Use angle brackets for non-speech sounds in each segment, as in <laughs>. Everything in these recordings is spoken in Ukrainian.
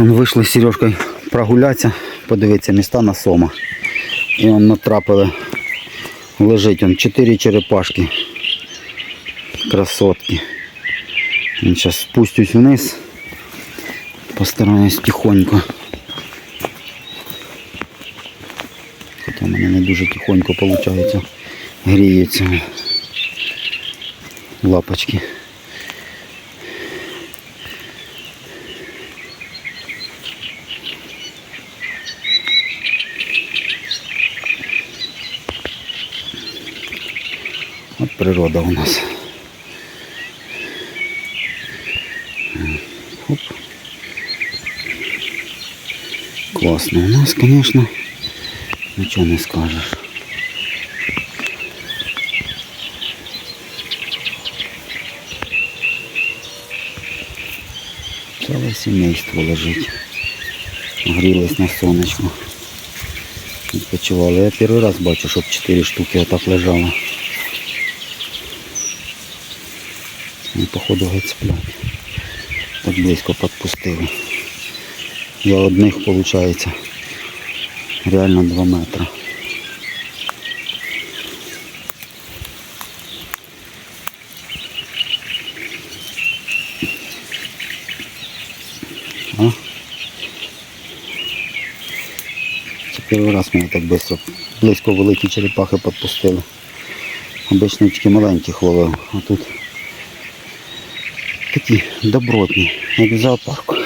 Вийшли з Сережкою прогулятися, подивитися міста на сома. І он натрапили, лежить он чотири черепашки. Красотки. Зараз спустюсь вниз. Постараюсь тихонько. Хоча в мене не дуже тихонько виходить. Гріються лапочки. От природа у нас. Оп. Класно у нас, конечно. Нічого не скажеш. Ціле сімейство лежить. Грілись на сонечку. Відпочивали. Я перший раз бачу, щоб 4 штуки отак лежало. Ну, походу геть. Так близько підпустили. Я одних, виходить, реально 2 метри. Це перший раз мене так швидко близько великі черепахи підпустили. Обично тільки маленьких ловив, а тут такі добротні, як в зоопарку.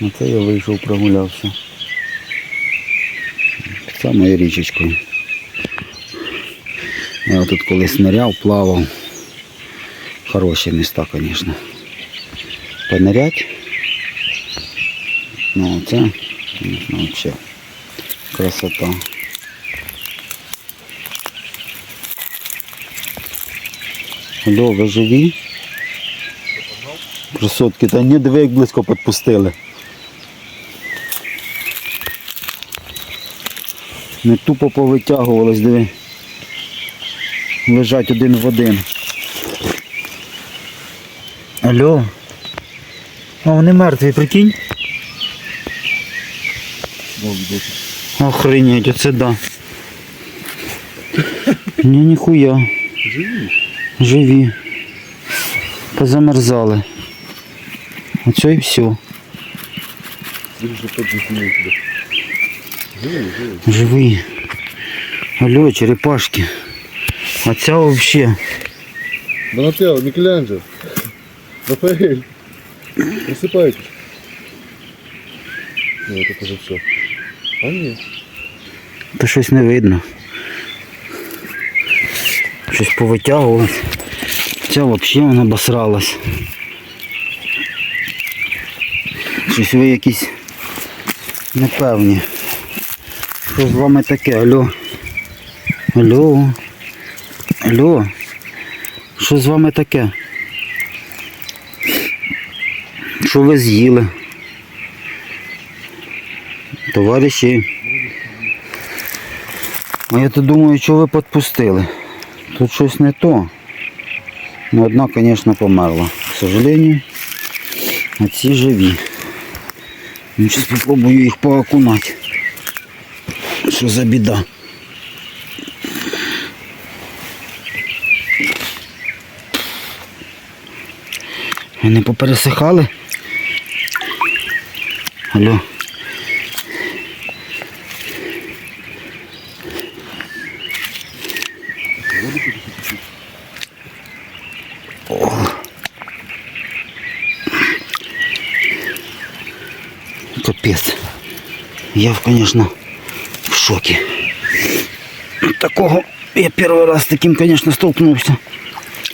Оце <laughs> я вийшов, прогулявся. Самою річечкою. Я тут колись ниряв, плавав. Хороші міста, звісно. Понирять. Ну це, звісно, взагалі красота. Ви живі? Красотки, та ні, диви, як близько підпустили. Не тупо повитягувались, диви. Лежать один в один. Алло. А вони мертві, прикинь? Охренеть, оце да. <laughs> Ні, ніхуя. Живі Живі. Позамерзали. Оце і все. Він же подихнув тебе. Живі, живі. Живі. Алло, черепашки. А ця взагалі. Донателло, Микеланджело. Рафаэль. Просыпайтесь. Ну, это уже все. А нет. Та щось не видно. Щось повитягувалось. Ця взагалі вона обосралась. Щось ви якісь непевні. Що з вами таке? Алло? Алло? Алло? Що з вами таке? Що ви з'їли? Товариші. А я то думаю, що ви підпустили. Тут щось не то. Ну, одна, звісно, померла. К сожалению. А ці живі. Ну, зараз спробую їх поокунати. Що за біда? Вони попересихали? Алло. Капець. Я, конечно, в шоке. Такого я первый раз з таким, конечно, столкнувся.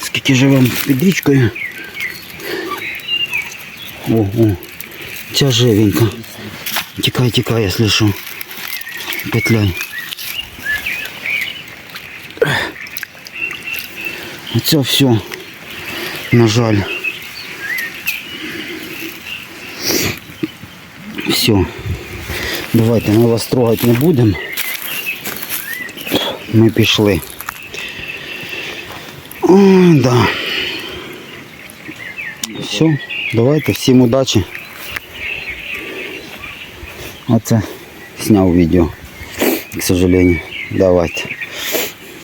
Скільки живем під річкою. О, о, ця живенька. Тікай, тікай, я слышу. Петляй. Оце все. На жаль. Все. Давайте ми вас трогати не будемо. Ми пішли. Ой, да. Все, Давайте, всім удачі. Оце зняв відео, к сожалению. Давайте.